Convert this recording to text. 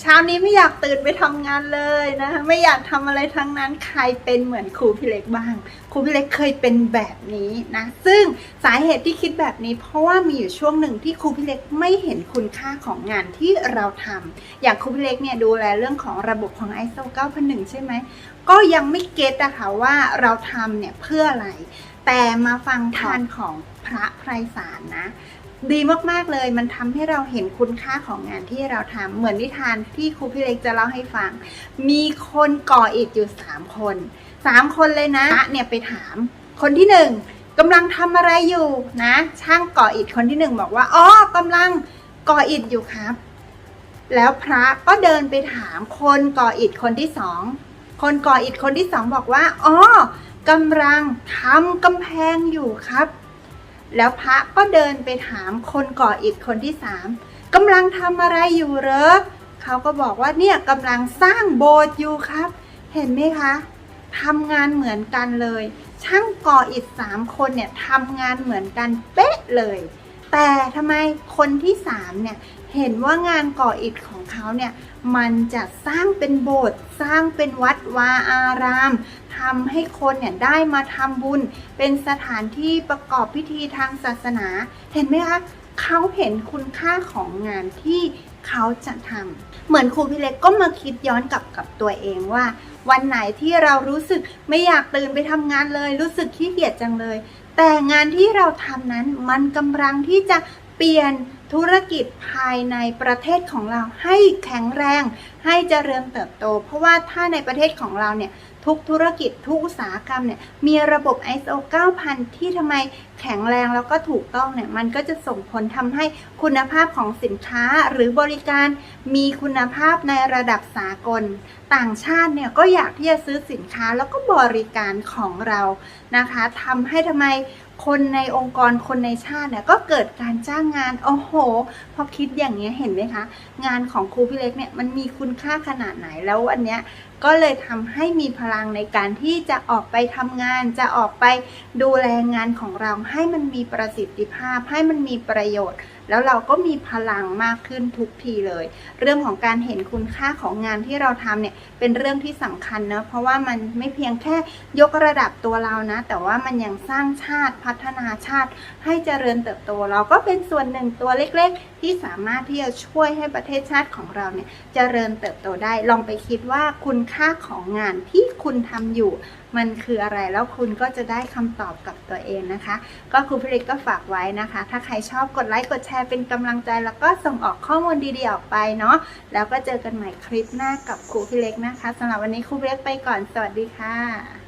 เช้านี้ไม่อยากตื่นไปทำงานเลยนะคะไม่อยากทำอะไรทั้งนั้นใครเป็นเหมือนครูพี่เล็กบ้าง ครูพี่เล็กเคยเป็นแบบนี้นะ ซึ่งสาเหตุที่คิดแบบนี้ เพราะว่ามีอยู่ช่วงหนึ่งที่ครูพี่เล็กไม่เห็นคุณค่าของงานที่เราทำอย่างครูพี่เล็กเนี่ยดูแลเรื่องของระบบของ ISO 9001 ใช่ไหม ก็ยังไม่เก็ตอะค่ะว่าเราทำเนี่ยเพื่ออะไร แต่มาฟังทานของพระไพรสารนะ ดีมากๆเลย มันทำให้เราเห็นคุณค่าของงานที่เราทำเหมือนนิทานที่ครูพี่เล็กจะเล่าให้ฟัง มีคนก่ออิฐอยู่สามคนสามคนเลยนะเนี่ยไปถาม คนที่หนึ่งกำลังทำอะไรอยู่นะ ช่างก่ออิฐคนที่หนึ่งบอกว่าอ๋อกำลังก่ออิฐอยู่ครับ แล้วพระก็เดินไปถามคนก่ออิฐคนที่สองคนก่ออิฐคนที่สองบอกว่าอ๋อกำลังทำกำแพงอยู่ครับ แล้วพระก็เดินไปถามคนก่ออิฐคนที่สามกำลังทำอะไรอยู่เหรอเขาก็บอกว่าเนี่ยกำลังสร้างโบสถ์อยู่ครับ เห็นไหมคะทำงานเหมือนกันเลย ช่างก่ออิฐสามคนเนี่ยทำงานเหมือนกันเป๊ะเลย แต่ทำไมคนที่สามเนี่ยเห็นว่างานก่ออิฐของเขาเนี่ยมันจะสร้างเป็นโบสถ์สร้างเป็นวัดวาอารามทำให้คนเนี่ยได้มาทำบุญ เป็นสถานที่ประกอบพิธีทางศาสนา เห็นไหมคะเขาเห็นคุณค่าของงานที่เขาจะทำเหมือนครูพี่เล็กก็มาคิดย้อนกลับกับตัวเองว่า วันไหนที่เรารู้สึกไม่อยากตื่นไปทำงานเลย รู้สึกขี้เกียจจังเลย แต่งานที่เราทำนั้นมันกำลังที่จะเปลี่ยนธุรกิจภายในประเทศของเราให้แข็งแรง ให้เจริญเติบโต เพราะว่าถ้าในประเทศของเราเนี่ยทุกธุรกิจทุกอุตสาหกรรมเนี่ยมีระบบ ISO 9000 ที่ทำไมแข็งแรงแล้วก็ถูกต้องเนี่ยมันก็จะส่งผลทำให้คุณภาพของสินค้าหรือบริการมีคุณภาพในระดับสากล ต่างชาติเนี่ยก็อยากที่จะซื้อสินค้าแล้วก็บริการของเรานะคะทำให้ทำไมคนในองค์กรคนในชาติเนี่ยก็เกิดการจ้างงาน โอ้โห พอคิดอย่างนี้เห็นไหมคะ งานของครูพี่เล็กเนี่ยมันมีคุณค่าขนาดไหนแล้ววันเนี้ยก็เลยทำให้มีพลังในการที่จะออกไปทำงาน จะออกไปดูแลงานของเราให้มันมีประสิทธิภาพ ให้มันมีประโยชน์ แล้วเราก็มีพลังมากขึ้นทุกทีเลย เรื่องของการเห็นคุณค่าของงานที่เราทำเนี่ยเป็นเรื่องที่สำคัญเนะเพราะว่ามันไม่เพียงแค่ยกระดับตัวเรานะ แต่ว่ามันยังสร้างชาติพัฒนาชาติ ให้เจริญเติบโต เราก็เป็นส่วนหนึ่งตัวเล็กๆ ที่สามารถที่จะช่วยให้ประเทศชาติของเราเนี่ยเจริญเติบโตได้ ลองไปคิดว่าคุณค่าของงานที่คุณทำอยู่มันคืออะไรแล้วคุณก็จะได้คำตอบกับตัวเองนะคะ ก็ครูพิริกก็ฝากไว้นะคะ ถ้าใครชอบกดไลค์กดแชร์เป็นกำลังใจแล้วก็ส่งออกข้อมูลดีๆออกไปเนาะแล้วก็เจอกันใหม่คลิปหน้ากับครูพี่เล็กนะคะสำหรับวันนี้ครูพิเล็กไปก่อนสวัสดีค่ะ